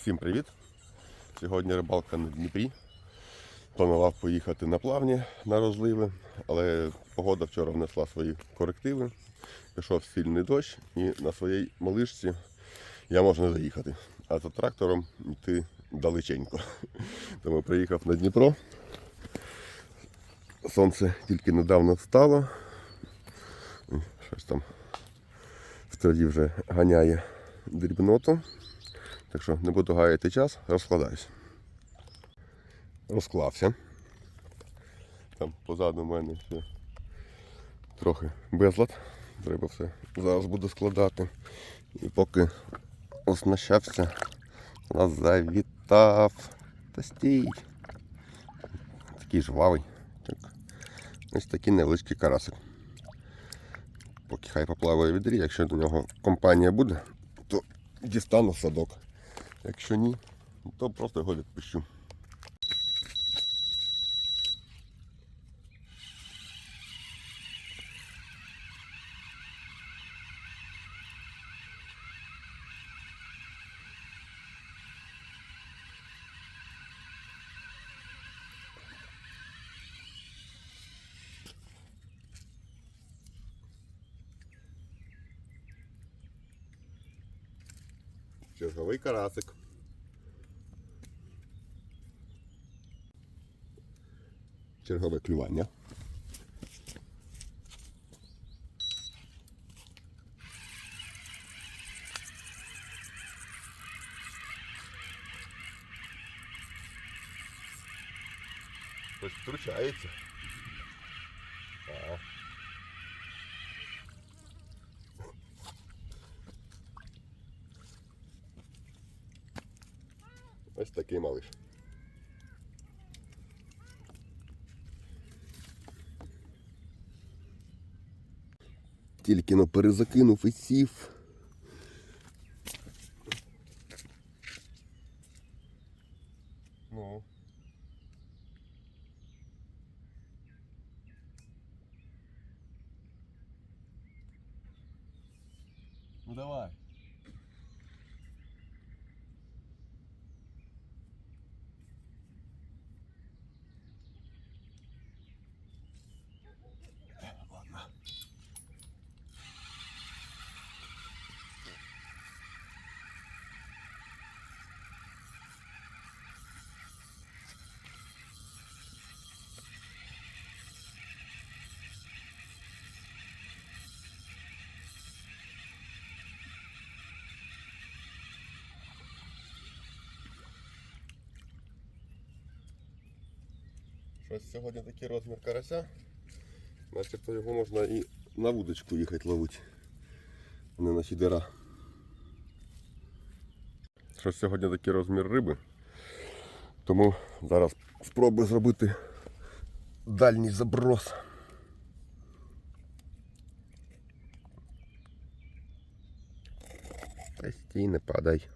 Всім привіт! Сьогодні рибалка на Дніпрі. Планував поїхати на плавні на розливи, але погода вчора внесла свої корективи. Пішов сильний дощ і на своїй малишці я можу не заїхати. А за трактором йти далеченько. Тому приїхав на Дніпро. Сонце тільки недавно встало. Щось там в траві вже ганяє дрібноту. Так що не буду гаяти час, розкладаюсь. Розклався. Там позаду в мене ще трохи безлад. Треба все зараз буду складати. І поки оснащався, нас завітав. Та стій. Такий жвавий. Так. Ось такий невеличкий карасик. Поки хай поплаває відрі, якщо до нього компанія буде, то дістану садок. Якщо ні, то просто його відпущу. Черговий карасик. Чергове клювання. Хтось втручається. А. Ось такий малиш. Тільки но перезакинув і сів. Щось сьогодні такий розмір карася. Начебто його можна і на вудочку їхати ловити, не на фідера. Щось сьогодні такий розмір риби. Тому зараз спробую зробити дальній заброс. Та стій, не падай.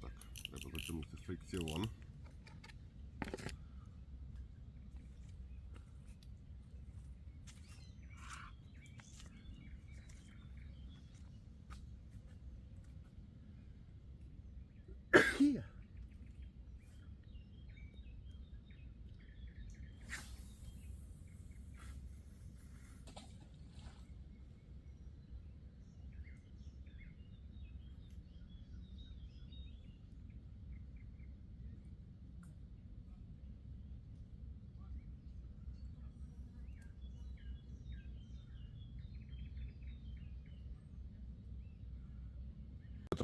Так, треба затягнути фрикціон.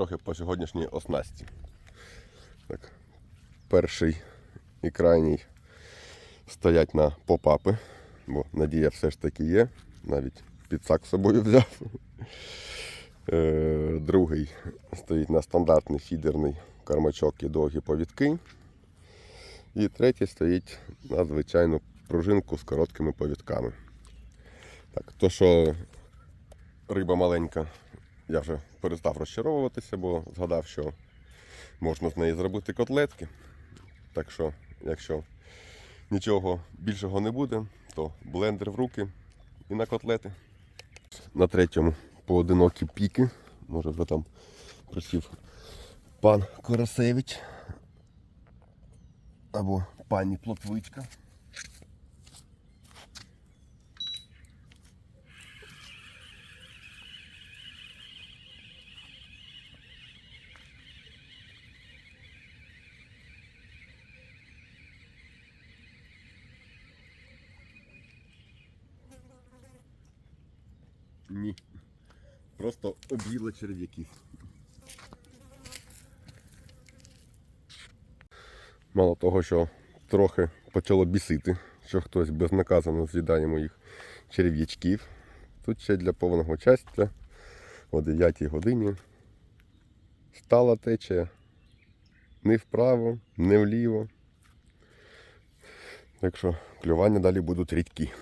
Трохи по сьогоднішній оснасті. Так. Перший і крайній стоять на попапи, бо надія все ж таки є. Навіть підсак з собою взяв. Е, Другий стоїть на стандартний фідерний кармачок і довгі повідки. І третій стоїть на звичайну пружинку з короткими повідками. Так, то, що риба маленька, я вже перестав розчаровуватися, бо згадав, що можна з неї зробити котлетки. Так що, якщо нічого більшого не буде, то блендер в руки і на котлети. На третьому поодинокі піки. Може вже там просів пан Коросевич або пані Плотвичка. Ні. Просто об'їла черв'яків. Мало того, що трохи почало бісити, що хтось безнаказано з'їдає моїх черв'ячків. Тут ще для повного щастя о 9 годині стала течія не вправо, не вліво. Так що клювання далі будуть рідкі.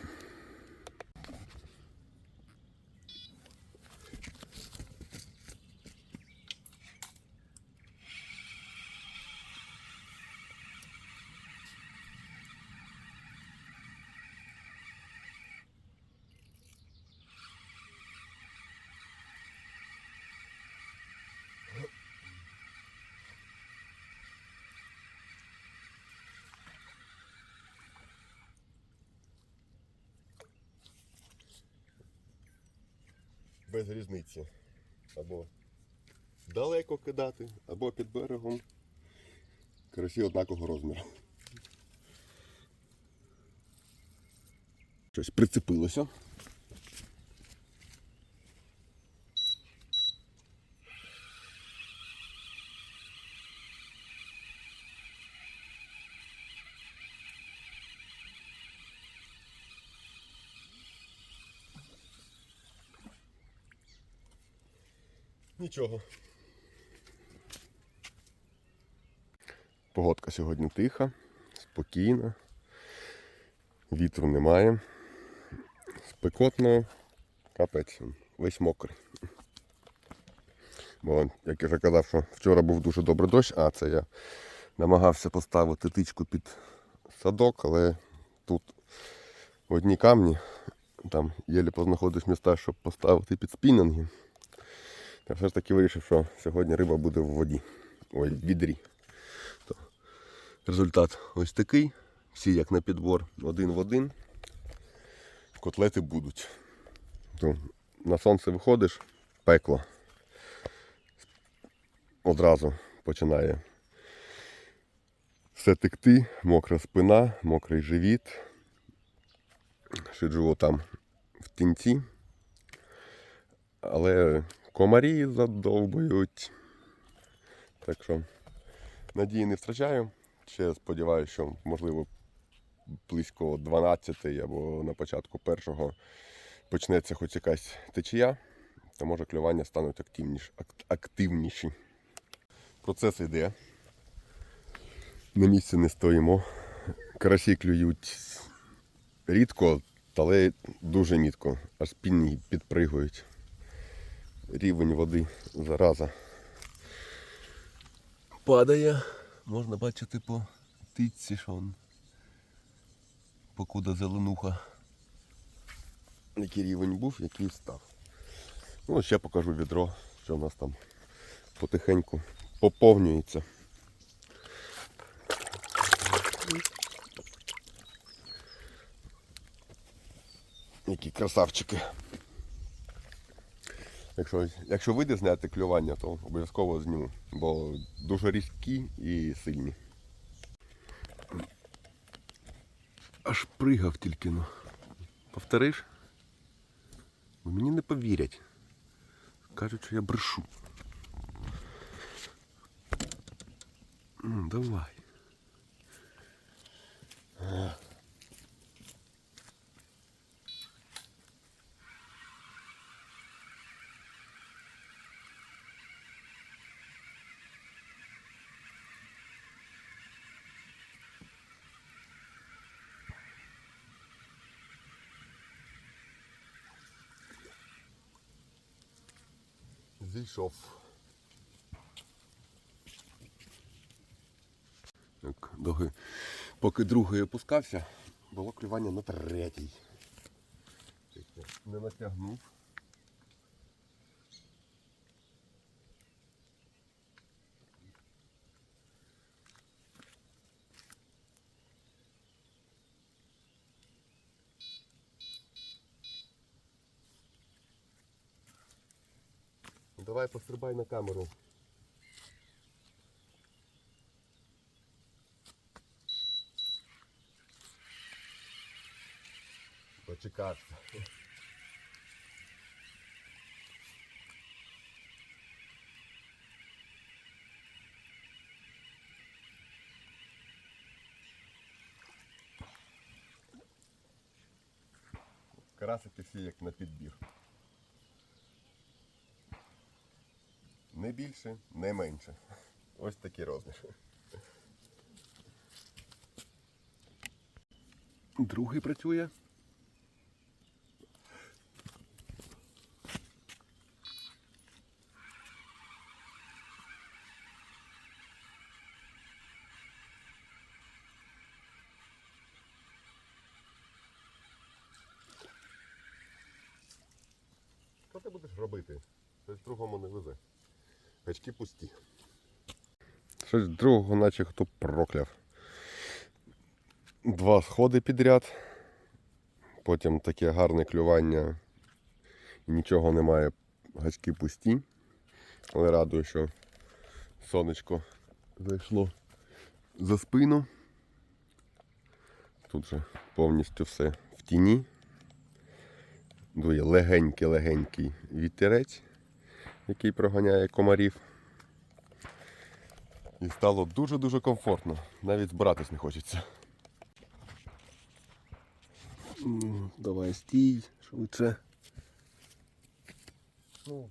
Без різниці. Або далеко кидати, або під берегом. Карасі однакового розміру. Щось прицепилося. Нічого. Погодка сьогодні тиха, спокійна, вітру немає. Спекотно, капець, весь мокрий. Бо, як я вже казав, що вчора був дуже добрий дощ, а це я намагався поставити тичку під садок, але тут одні камні, там єлі познаходиш міста, щоб поставити під спінінги. Я все ж таки вирішив, що сьогодні риба буде в воді. Ой, в відрі. То результат ось такий. Всі як на підбор один в один. Котлети будуть. То на сонце виходиш, пекло. Одразу починає все текти, мокра спина, мокрий живіт. Сиджу там в тінці. Але комарі задовбують. Так що надії не втрачаю. Ще сподіваюся, що можливо близько 12 або на початку першого почнеться хоч якась течія, то може клювання стануть активніш, активніші. Процес йде. На місці не стоїмо. Карасі клюють рідко, але дуже мітко. Аж спінні підпригують рівень води зараза падає. Можна бачити по титці, що он покуда зеленуха. Який рівень був, який став. Ну, ще покажу відро, що в нас там потихеньку поповнюється. Які красавчики. Якщо, якщо вийде зняти клювання, то обов'язково зніму, бо дуже різкі і сильні. Аж пригав тільки ну. Повториш? Мені не повірять. Кажуть, що я брешу. Ну, давай. Зійшов. Так, доги. Поки другий опускався, було клювання на третій. Не натягнув. Давай пострибай на камеру. Почекався. Красики всі як на підбір. Більше, не менше. Ось такий розмір. Другий працює. Що ти будеш робити? Щось другому не везе. Гачки пусті. Щось другого, наче хто прокляв. Два сходи підряд. Потім таке гарне клювання. Нічого немає. Гачки пусті. Але радую, що сонечко зайшло за спину. Тут же повністю все в тіні. Дує легенький-легенький вітерець, який проганяє комарів. І стало дуже-дуже комфортно. Навіть збиратись не хочеться. Ну, давай стій, швидше. Ну.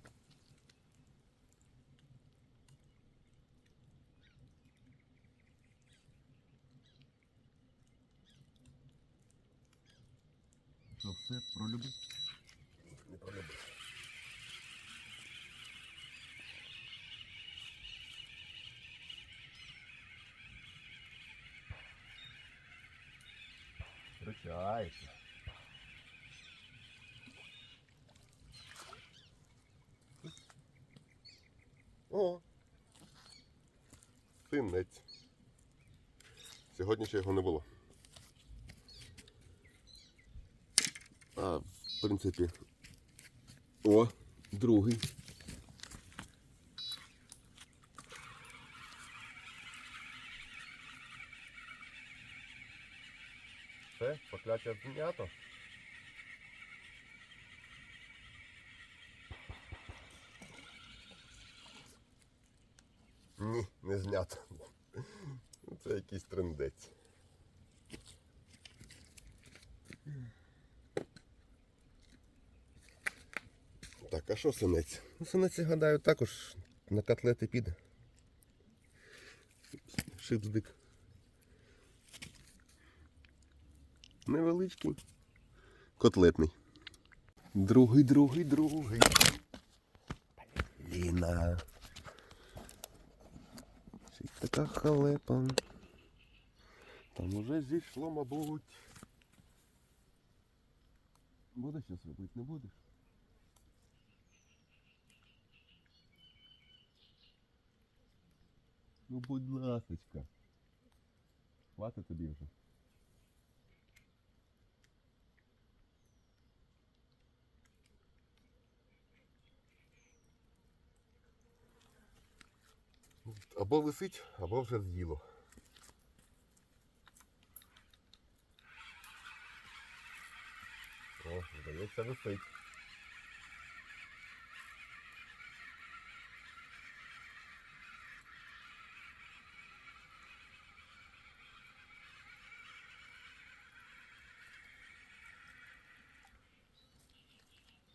Що все пролюбив? Не пролюбив. Втрачається. О! Синець. Сьогодні ще його не було. А, в принципі. О, другий. Все, покляття знято. 50. Це якийсь трендець. Так, а що синець? Ну, синець, я гадаю, також на котлети піде. Шипздик. Невеличкий, котлетний. Другий, другий, другий. Ліна. Така халепа. Там уже зійшло, мабуть. Будеш щось робити, не будеш? Ну будь ласочка. Хватить тобі вже. Або висить, або вже з'їло. О, здається, висить.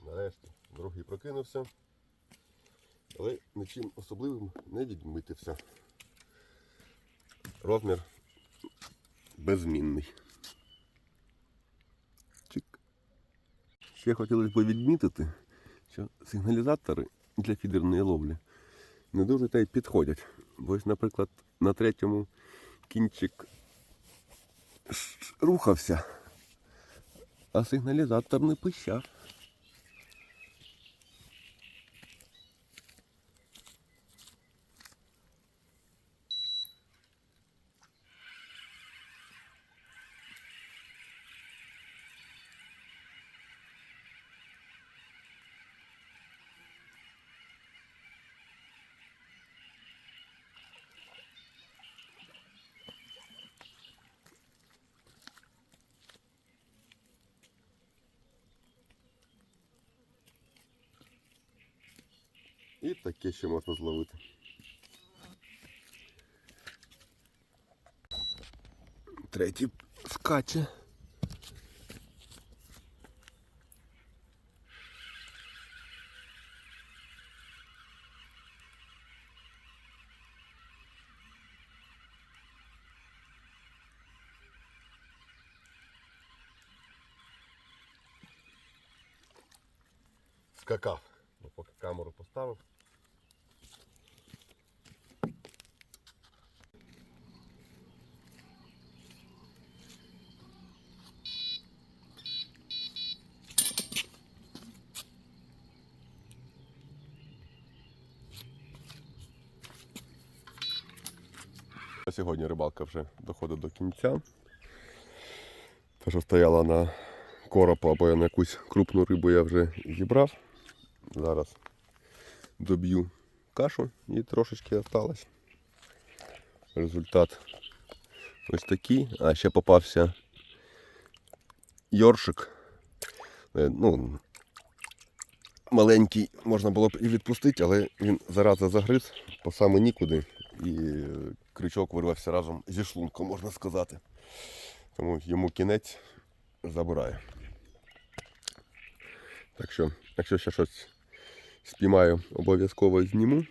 Нарешті другий прокинувся, але нічим особливим не відмитився. Розмір беззмінний. Чик. Ще хотілося б відмітити, що сигналізатори для фідерної ловлі не дуже та й підходять. Бо ось, наприклад, на третьому кінчик рухався, а сигналізатор не пищав. І таке ще можна зловити. Третій скаче. Скакав. Сьогодні рибалка вже доходить до кінця. Те, що стояла на коропа або на якусь крупну рибу я вже зібрав. Зараз доб'ю кашу і трошечки осталось. Результат ось такий. А ще попався йоршик. Е, Ну, маленький можна було б і відпустити, але він зараза загриз по саме нікуди. І крючок вирвався разом зі шлунком, можна сказати. Тому йому кінець забираю. Так що, якщо ще щось спіймаю, обов'язково зніму.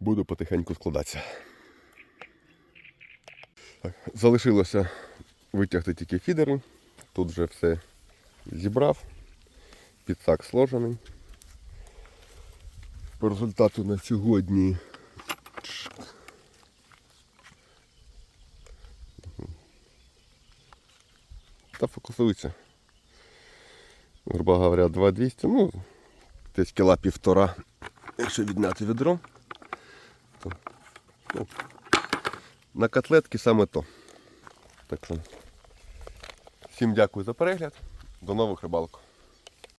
Буду потихеньку складатися. Так, залишилося витягти тільки фідери. Тут вже все зібрав. Підсак сложений. По результату на сьогодні. Та фокусується. Грубо говоря, 2200, ну, десь кіла півтора, якщо відняти відро, то ну, на котлетки саме то. Так що всім дякую за перегляд. До нових рибалок.